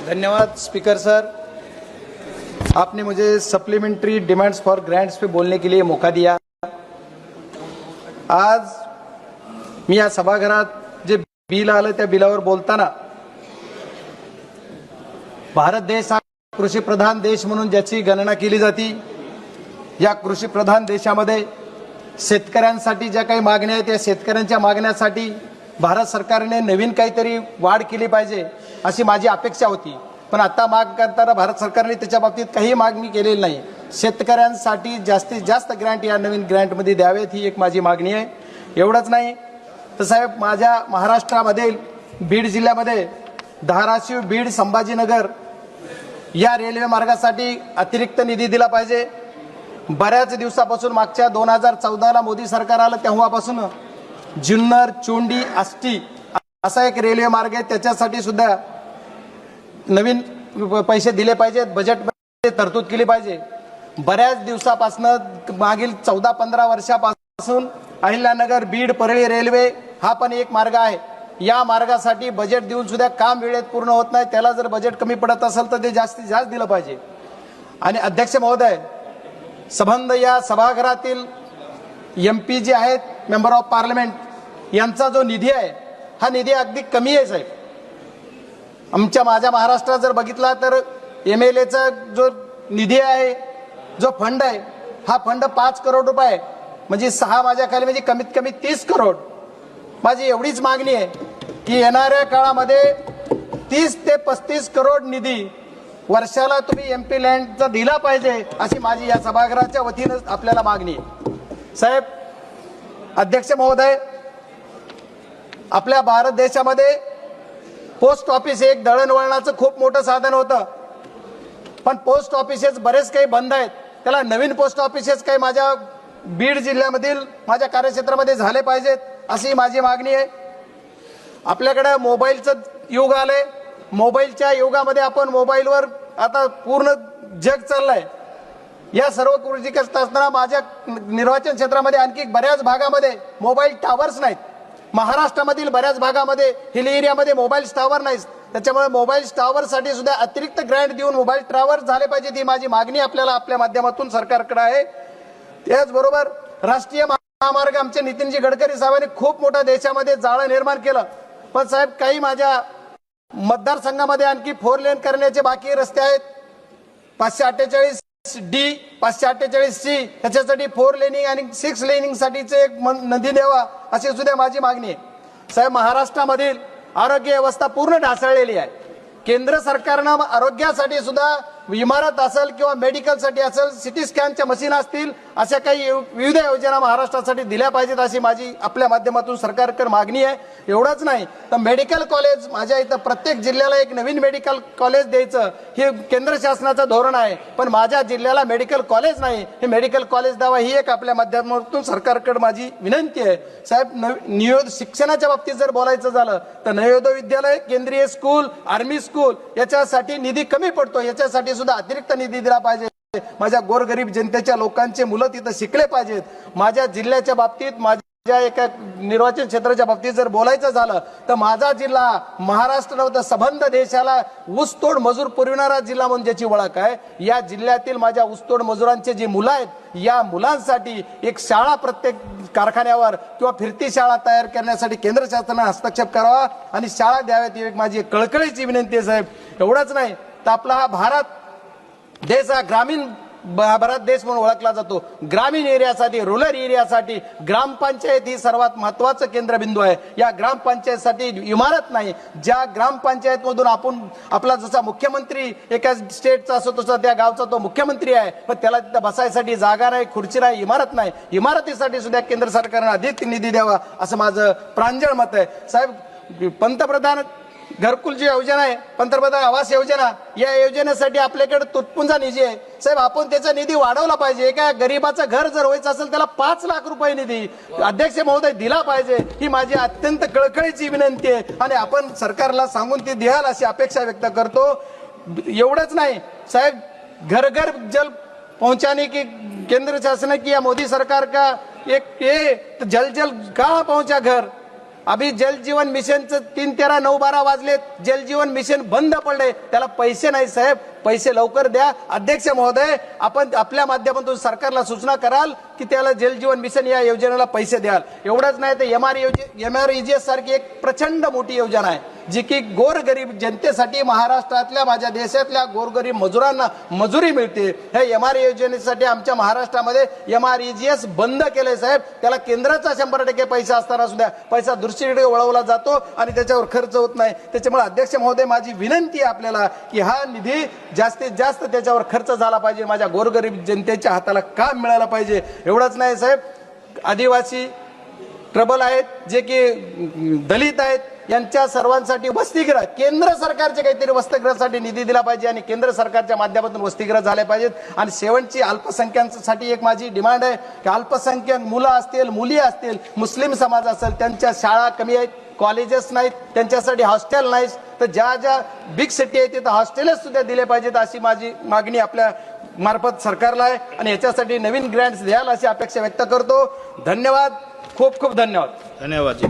धन्यवाद speaker sir आपने मुझे सप्लीमेंट्री डिमांड्स फॉर ग्रांट्स पे बोलने के लिए मौका दिया। आज मी या सभागृहात जे बिल आलं त्या बिलावर बोलताना भारत देश हा कृषी प्रधान देश म्हणून ज्याची गणना केली जाते या कृषी प्रधान देशामध्ये शेतकऱ्यांसाठी ज्या काही मागण्या आहेत त्या शेतकऱ्यांच्या मागण्यासाठी भारत सरकारने नवीन काहीतरी वाढ केली पाहिजे. अशी माझी अपेक्षा होती. पण आता माग करताना भारत सरकारने त्याच्या बाबतीत काही मागणी केलेली नाही. शेतकऱ्यांसाठी जास्तीत जास्त ग्रँट या नवीन ग्रँटमध्ये द्यावेत ही एक माझी मागणी आहे. एवढंच नाही तर साहेब माझ्या महाराष्ट्रामधील बीड जिल्ह्यामध्ये धाराशिव बीड संभाजीनगर या रेल्वे मार्गासाठी अतिरिक्त निधी दिला पाहिजे. बऱ्याच दिवसापासून मागच्या दोन हजार चौदाला मोदी सरकार आलं तेव्हापासून जुन्नर चोंडी आष्टी असा एक रेल्वे मार्ग आहे. त्याच्यासाठी सुद्धा नवीन पैसे दिले पाहिजेत. बजेटमध्ये तरतूद केली पाहिजे. बऱ्याच दिवसापासून मागील चौदा पंधरा वर्षापासून अहिल्यानगर बीड परळी रेल्वे हा पण एक मार्ग आहे. या मार्गासाठी बजेट देऊन सुद्धा काम वेळेत पूर्ण होत नाही. त्याला जर बजेट कमी पडत असेल तर ते जास्तीत जास्त दिलं पाहिजे. आणि अध्यक्ष महोदय संबंध या सभागृहातील एम पी जे आहेत मेंबर ऑफ पार्लमेंट यांचा जो निधी आहे हा निधी अगदी कमी आहे साहेब. आमच्या माझ्या महाराष्ट्रात जर बघितला तर एम एल एचा जो निधी आहे जो फंड आहे हा फंड पाच करोड रुपये आहे. म्हणजे सहा माझ्या खाली म्हणजे कमीत कमी तीस करोड. माझी एवढीच मागणी आहे की येणाऱ्या काळामध्ये तीस ते पस्तीस करोड निधी वर्षाला तुम्ही एम पी लँडचा दिला पाहिजे अशी माझी या सभागृहाच्या वतीनं आपल्याला मागणी आहे. साहेब अध्यक्ष महोदय आपल्या भारत देशामध्ये पोस्ट ऑफिस हे एक दळणवळणाचं खूप मोठं साधन होतं. पण पोस्ट ऑफिसेस बरेच काही बंद आहेत. त्याला नवीन पोस्ट ऑफिसेस काही माझ्या बीड जिल्ह्यामधील माझ्या कार्यक्षेत्रामध्ये झाले पाहिजेत अशी माझी मागणी आहे. आपल्याकडे मोबाईलचं युग आलंय. मोबाईलच्या युगामध्ये आपण मोबाईलवर आता पूर्ण जग चाललंय. या सर्व कृषी करत असताना माझ्या निर्वाचन क्षेत्रामध्ये आणखी बऱ्याच भागामध्ये मोबाईल टावर्स नाहीत. महाराष्ट्रामधील बऱ्याच भागामध्ये हिल एरियामध्ये मोबाईल टावर नाही त्याच्यामुळे मोबाईल टावरसाठी सुद्धा अतिरिक्त ग्रँट देऊन मोबाईल टावर झाले पाहिजे ही माझी मागणी आपल्याला आपल्या माध्यमातून सरकारकडे आहे. त्याचबरोबर राष्ट्रीय महामार्ग आमचे नितीनजी गडकरी साहेबांनी खूप मोठा देशामध्ये जाळं निर्माण केलं. पण साहेब काही माझ्या मतदारसंघामध्ये आणखी फोर लेन करण्याचे बाकी रस्ते आहेत. पाचशे अठ्ठेचाळीस डी पाचशे अठ्ठेचाळीस सी त्याच्यासाठी फोर लेनिंग आणि सिक्स लेनिंग साठीचे एक नदी द्यावा अशी सुद्धा माझी मागणी आहे. साहेब महाराष्ट्रामधील आरोग्य व्यवस्था पूर्ण ढासळलेली आहे. केंद्र सरकारनं आरोग्यासाठी सुद्धा इमारत असेल किंवा मेडिकलसाठी असेल सिटी स्कॅनच्या मशीन असतील अशा काही विविध योजना महाराष्ट्रासाठी दिल्या पाहिजेत अशी माझी आपल्या माध्यमातून सरकारकडे मागणी आहे. एवढंच नाही तर मेडिकल कॉलेज माझ्या इथं प्रत्येक जिल्ह्याला एक नवीन मेडिकल कॉलेज द्यायचं हे केंद्र शासनाचं धोरण आहे. पण माझ्या जिल्ह्याला मेडिकल कॉलेज नाही हे मेडिकल कॉलेज द्यावा ही एक आपल्या माध्यमातून सरकारकडे माझी विनंती आहे. साहेब नव- नियोद शिक्षणाच्या बाबतीत जर बोलायचं झालं तर नवोदय विद्यालय केंद्रीय स्कूल आर्मी स्कूल याच्यासाठी निधी कमी पडतो याच्यासाठी सुद्धा अतिरिक्त निधी दिला पाहिजे. माझ्या गोरगरीब जनतेच्या लोकांचे मुलं तिथं शिकले पाहिजेत. माझ्या जिल्ह्याच्या बाबतीत माझ्या एका निर्वाचन क्षेत्राच्या बाबतीत जर बोलायचं झालं तर माझा जिल्हा महाराष्ट्र नव्हता सबंध देशाला ऊसतोड मजूर पुरविणारा जिल्हा म्हणून ज्याची ओळख आहे. या जिल्ह्यातील माझ्या ऊसतोड मजुरांचे जी मुलं आहेत या मुलांसाठी एक शाळा प्रत्येक कारखान्यावर किंवा फिरती शाळा तयार करण्यासाठी केंद्र शासनाने हस्तक्षेप करावा आणि शाळा द्याव्यात ही एक माझी कळकळीची विनंती आहे साहेब. एवढंच नाही तर आपला हा भारत देश हा ग्रामीण ब- भारत देश म्हणून ओळखला जातो. ग्रामीण एरियासाठी रुरल एरियासाठी ग्रामपंचायत ही सर्वात महत्वाचं केंद्रबिंदू आहे. या ग्रामपंचायतसाठी इमारत नाही. ज्या ग्रामपंचायतमधून आपण आपला जसा मुख्यमंत्री एका स्टेटचा असतो तसा त्या गावचा तो मुख्यमंत्री आहे. पण त्याला तिथं बसायसाठी जागा नाही खुर्ची नाही इमारत नाही. इमारतीसाठी सुद्धा केंद्र सरकारनं अधिक निधी द्यावा असं माझं प्रांजळ मत आहे. साहेब पंतप्रधान घरकुलची योजना आहे पंतप्रधान आवास योजना या योजनेसाठी आपल्याकडे तुटपुंजा निधी आहे. साहेब आपण त्याचा निधी वाढवला पाहिजे. एका गरीबाचं घर जर व्हायचं असेल त्याला पाच लाख रुपये निधी अध्यक्ष महोदय दिला पाहिजे. ही माझी अत्यंत कळकळीची विनंती आहे. आणि आपण सरकारला सांगून ती द्याल अशी अपेक्षा व्यक्त करतो. एवढंच नाही. साहेब घर घर जल पहुंचाने की केंद्र शासन की या मोदी सरकार का एक ये जल जल कहाँ पहुंचा घर? अभि जल जीवन मिशनचं तीन तेरा नऊ बारा वाजलेत. जल जीवन मिशन बंद पडले त्याला पैसे नाही साहेब. पैसे लवकर द्या. अध्यक्ष महोदय आपण आपल्या माध्यमातून सरकारला सूचना कराल. की त्याला जलजीवन मिशन या योजनेला पैसे द्याल. एवढंच नाही तर एम आर एम आर सारखी एक प्रचंड मोठी योजना आहे जी की गोरगरीब जनतेसाठी महाराष्ट्रातल्या माझ्या देशातल्या गोरगरीब मजुरांना मजुरी मिळते. हे एम आर योजनेसाठी आमच्या महाराष्ट्रामध्ये एम आर बंद केलंय साहेब. त्याला केंद्राचा शंभर टक्के पैसा असताना सुद्धा पैसा दृष्टीकडे वळवला जातो आणि त्याच्यावर खर्च होत नाही. त्याच्यामुळे अध्यक्ष महोदय माझी विनंती आहे आपल्याला की हा निधी जास्तीत जास्त त्याच्यावर खर्च झाला पाहिजे. माझ्या गोरगरीब जनतेच्या हाताला काम मिळालं पाहिजे. एवढंच नाही साहेब. आदिवासी ट्रबल आहेत जे की दलित आहेत यांच्या सर्वांसाठी वसतिगृह केंद्र सरकारचे काहीतरी वसतिगृहासाठी निधी दिला पाहिजे आणि केंद्र सरकारच्या माध्यमातून वसतिगृह झाले पाहिजेत. आणि शेवटची अल्पसंख्याकांसाठी एक माझी डिमांड आहे की अल्पसंख्याक मुलं असतील मुली असतील मुस्लिम समाज असेल त्यांच्या शाळा कमी आहेत कॉलेजेस नाहीत त्यांच्यासाठी हॉस्टेल नाहीत तर ज्या ज्या बिग सिटी आहेत तिथं हॉस्टेलच सुद्धा दिले पाहिजेत अशी माझी मागणी आपल्या मार्फत सरकारला आहे आणि याच्यासाठी नवीन ग्रँट्स द्याल अशी अपेक्षा व्यक्त करतो. धन्यवाद. खूप खूप धन्यवाद. धन्यवाद जी.